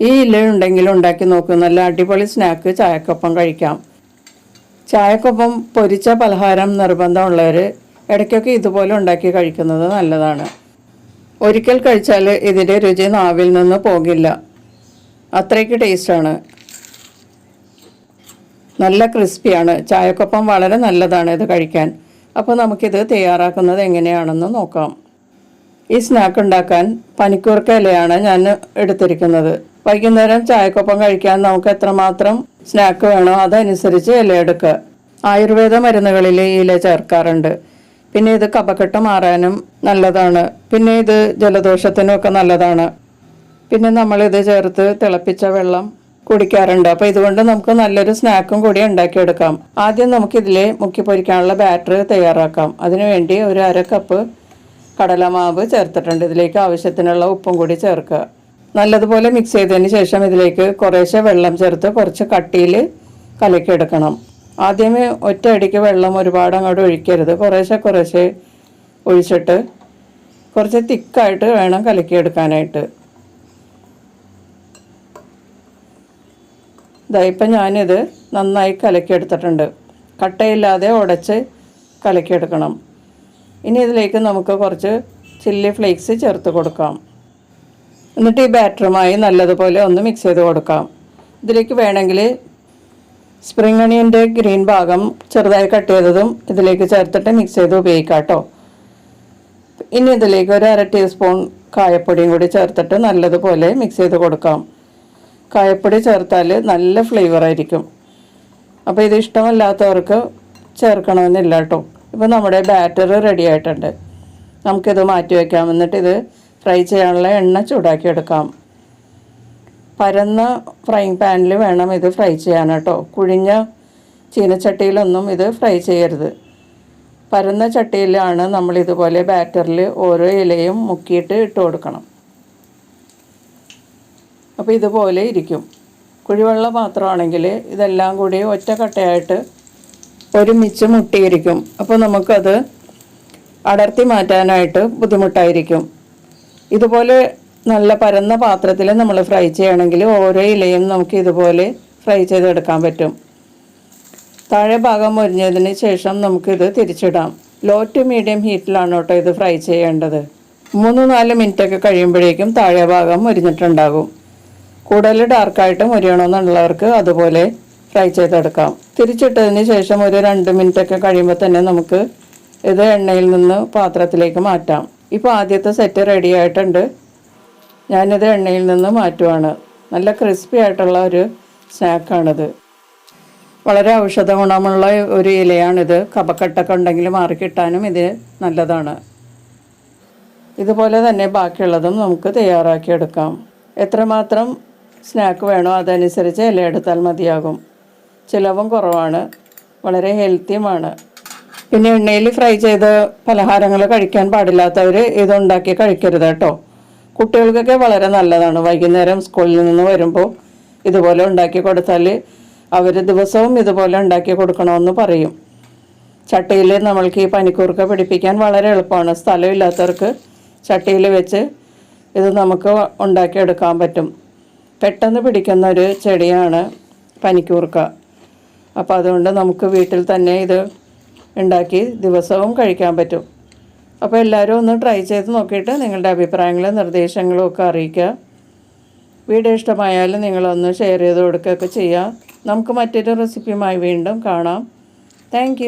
ഈ ഇല ഉണ്ടെങ്കിൽ ഉണ്ടാക്കി നോക്കൂ. നല്ല അടിപൊളി സ്നാക്ക് ചായക്കൊപ്പം കഴിക്കാം. ചായക്കൊപ്പം പൊരിച്ച പലഹാരം നിർബന്ധമുള്ളവർ ഇടയ്ക്കൊക്കെ ഇതുപോലെ ഉണ്ടാക്കി കഴിക്കുന്നത് നല്ലതാണ്. ഒരിക്കൽ കഴിച്ചാൽ ഇതിന്റെ രുചി നാവിൽ നിന്ന് പോകില്ല. അത്രയ്ക്ക് ടേസ്റ്റാണ്. നല്ല ക്രിസ്പിയാണ്. ചായക്കൊപ്പം വളരെ നല്ലതാണ് ഇത് കഴിക്കാൻ. അപ്പോൾ നമുക്കിത് തയ്യാറാക്കുന്നത് എങ്ങനെയാണെന്ന് നോക്കാം. ഈ സ്നാക്ക് ഉണ്ടാക്കാൻ പനിക്കൂർക്ക ഇലയാണ് ഞാൻ എടുത്തിരിക്കുന്നത്. വൈകുന്നേരം ചായക്കൊപ്പം കഴിക്കാൻ നമുക്ക് എത്രമാത്രം സ്നാക്ക് വേണോ അതനുസരിച്ച് ഇല എടുക്കുക. ആയുർവേദ മരുന്നുകളിൽ ഇല ചേർക്കാറുണ്ട്. പിന്നെ ഇത് കപക്കെട്ട് മാറാനും നല്ലതാണ്. പിന്നെ ഇത് ജലദോഷത്തിനും ഒക്കെ നല്ലതാണ്. പിന്നെ നമ്മളിത് ചേർത്ത് തിളപ്പിച്ച വെള്ളം കുടിക്കാറുണ്ട്. അപ്പോൾ ഇതുകൊണ്ട് നമുക്ക് നല്ലൊരു സ്നാക്കും കൂടി ഉണ്ടാക്കിയെടുക്കാം. ആദ്യം നമുക്കിതിലെ മുക്കി പൊരിക്കാനുള്ള ബാറ്റർ തയ്യാറാക്കാം. അതിനുവേണ്ടി ഒരു അര കപ്പ് കടലമാവ് ചേർത്തിട്ടുണ്ട്. ഇതിലേക്ക് ആവശ്യത്തിനുള്ള ഉപ്പും കൂടി ചേർക്കുക. നല്ലതുപോലെ മിക്സ് ചെയ്തതിന് ശേഷം ഇതിലേക്ക് കുറേശ്ശെ വെള്ളം ചേർത്ത് കുറച്ച് കട്ടിയിൽ കലക്കിയെടുക്കണം ആദ്യമേ ഒറ്റയടിക്ക് വെള്ളം ഒരുപാട് അങ്ങോട്ട് ഒഴിക്കരുത്. കുറേശ്ശെ കുറേശ്ശെ ഒഴിച്ചിട്ട് കുറച്ച് തിക്കായിട്ട് വേണം കലക്കിയെടുക്കാനായിട്ട് ഇതാ ഇപ്പം ഞാനിത് നന്നായി കലക്കിയെടുത്തിട്ടുണ്ട് കട്ടയില്ലാതെ ഉടച്ച് കലക്കിയെടുക്കണം ഇനി ഇതിലേക്ക് നമുക്ക് കുറച്ച് ചില്ലി ഫ്ലേക്സ് ചേർത്ത് കൊടുക്കാം. എന്നിട്ട് ഈ ബാറ്ററുമായി നല്ലതുപോലെ ഒന്ന് മിക്സ് ചെയ്ത് കൊടുക്കാം. ഇതിലേക്ക് വേണമെങ്കിൽ സ്പ്രിംഗ് അണിയന്റെ ഗ്രീൻ ഭാഗം ചെറുതായി കട്ട് ചെയ്തതും ഇതിലേക്ക് ചേർത്തിട്ട് മിക്സ് ചെയ്ത് ഉപയോഗിക്കാം കേട്ടോ ഇനി ഇതിലേക്ക് ഒരു അര ടീസ്പൂൺ കായപ്പൊടിയും കൂടി ചേർത്തിട്ട് നല്ലതുപോലെ മിക്സ് ചെയ്ത് കൊടുക്കാം. കായപ്പൊടി ചേർത്താൽ നല്ല ഫ്ലേവർ ആയിരിക്കും. അപ്പോൾ ഇത് ഇഷ്ടമല്ലാത്തവർക്ക് ചേർക്കണമെന്നില്ല കേട്ടോ ഇപ്പോൾ നമ്മുടെ ബാറ്റർ റെഡി ആയിട്ടുണ്ട്. നമുക്കിത് മാറ്റി വയ്ക്കാം എന്നിട്ട് ഇത് ഫ്രൈ ചെയ്യാനുള്ള എണ്ണ ചൂടാക്കിയെടുക്കാം. പരന്ന ഫ്രൈങ് പാനിൽ വേണം ഇത് ഫ്രൈ ചെയ്യാൻ കേട്ടോ. കുഴിഞ്ഞ ചീനച്ചട്ടിയിലൊന്നും ഇത് ഫ്രൈ ചെയ്യരുത്. പരന്ന ചട്ടിയിലാണ് നമ്മൾ ഇതുപോലെ ബാറ്ററിൽ ഓരോ ഇലയും മുക്കിയിട്ട് ഇട്ട് കൊടുക്കണം. അപ്പോൾ ഇതുപോലെ ഇരിക്കും. കുഴിവെള്ള പാത്രമാണെങ്കിൽ ഇതെല്ലാം കൂടി ഒറ്റക്കട്ടയായിട്ട് ഒരുമിച്ച് മുട്ടിയിരിക്കും. അപ്പോൾ നമുക്കത് അടർത്തി മാറ്റാനായിട്ട് ബുദ്ധിമുട്ടായിരിക്കും. ഇതുപോലെ നല്ല പരന്ന പാത്രത്തിൽ നമ്മൾ ഫ്രൈ ചെയ്യണമെങ്കിൽ ഓരോ ഇലയും നമുക്ക് ഇതുപോലെ ഫ്രൈ ചെയ്തെടുക്കാൻ പറ്റും. താഴെ ഭാഗം മുരിഞ്ഞതിന് ശേഷം നമുക്കിത് തിരിച്ചിടാം. ലോ ടു മീഡിയം ഹീറ്റിലാണ് കേട്ടോ ഇത് ഫ്രൈ ചെയ്യേണ്ടത്. മൂന്ന് നാല് മിനിറ്റൊക്കെ കഴിയുമ്പോഴേക്കും താഴെ ഭാഗം മുരിഞ്ഞിട്ടുണ്ടാകും. കൂടുതൽ ഡാർക്കായിട്ട് മുരിയണമെന്നുള്ളവർക്ക് അതുപോലെ ഫ്രൈ ചെയ്തെടുക്കാം. തിരിച്ചിട്ടതിന് ശേഷം ഒരു രണ്ട് മിനിറ്റൊക്കെ കഴിയുമ്പോൾ തന്നെ നമുക്ക് ഇത് എണ്ണയിൽ നിന്ന് പാത്രത്തിലേക്ക് മാറ്റാം. ഇപ്പോൾ ആദ്യത്തെ സെറ്റ് റെഡി ആയിട്ടുണ്ട്. ഞാനിത് എണ്ണയിൽ നിന്ന് മാറ്റുവാണ്. നല്ല ക്രിസ്പി ആയിട്ടുള്ള ഒരു സ്നാക്കാണിത് വളരെ ഔഷധ ഗുണമുള്ള ഒരു ഇലയാണിത്. കപക്കെട്ടൊക്കെ ഉണ്ടെങ്കിൽ മാറിക്കിട്ടാനും ഇത് നല്ലതാണ്. ഇതുപോലെ തന്നെ ബാക്കിയുള്ളതും നമുക്ക് തയ്യാറാക്കിയെടുക്കാം എത്രമാത്രം സ്നാക്ക് വേണോ അതനുസരിച്ച് ഇല എടുത്താൽ മതിയാകും. ചിലവും കുറവാണ്. വളരെ ഹെൽത്തിയുമാണ് പിന്നെ എണ്ണയിൽ ഫ്രൈ ചെയ്ത പലഹാരങ്ങൾ കഴിക്കാൻ പാടില്ലാത്തവർ ഇതുണ്ടാക്കി കഴിക്കരുത് കേട്ടോ. കുട്ടികൾക്കൊക്കെ വളരെ നല്ലതാണ്. വൈകുന്നേരം സ്കൂളിൽ നിന്ന് വരുമ്പോൾ ഇതുപോലെ ഉണ്ടാക്കി കൊടുത്താൽ അവർ ദിവസവും ഇതുപോലെ ഉണ്ടാക്കി കൊടുക്കണമെന്ന് പറയും. ചട്ടിയിൽ നമ്മൾക്ക് ഈ പനിക്കൂർക്ക പിടിപ്പിക്കാൻ വളരെ എളുപ്പമാണ്. സ്ഥലമില്ലാത്തവർക്ക് ചട്ടിയിൽ വെച്ച് ഇത് നമുക്ക് ഉണ്ടാക്കിയെടുക്കാൻ പറ്റും. പെട്ടെന്ന് പിടിക്കുന്ന ഒരു ചെടിയാണ് പനിക്കൂർക്ക. അപ്പോൾ അതുകൊണ്ട് നമുക്ക് വീട്ടിൽ തന്നെ ഇത് ഉണ്ടാക്കി ദിവസവും കഴിക്കാൻ പറ്റും. അപ്പോൾ എല്ലാവരും ഒന്ന് ട്രൈ ചെയ്ത് നോക്കിയിട്ട് നിങ്ങളുടെ അഭിപ്രായങ്ങളും നിർദ്ദേശങ്ങളും ഒക്കെ അറിയിക്കുക. വീഡിയോ ഇഷ്ടമായാലും നിങ്ങളൊന്ന് ഷെയർ ചെയ്ത് കൊടുക്കുകയൊക്കെ ചെയ്യുക നമുക്ക് മറ്റൊരു റെസിപ്പിയുമായി വീണ്ടും കാണാം. താങ്ക്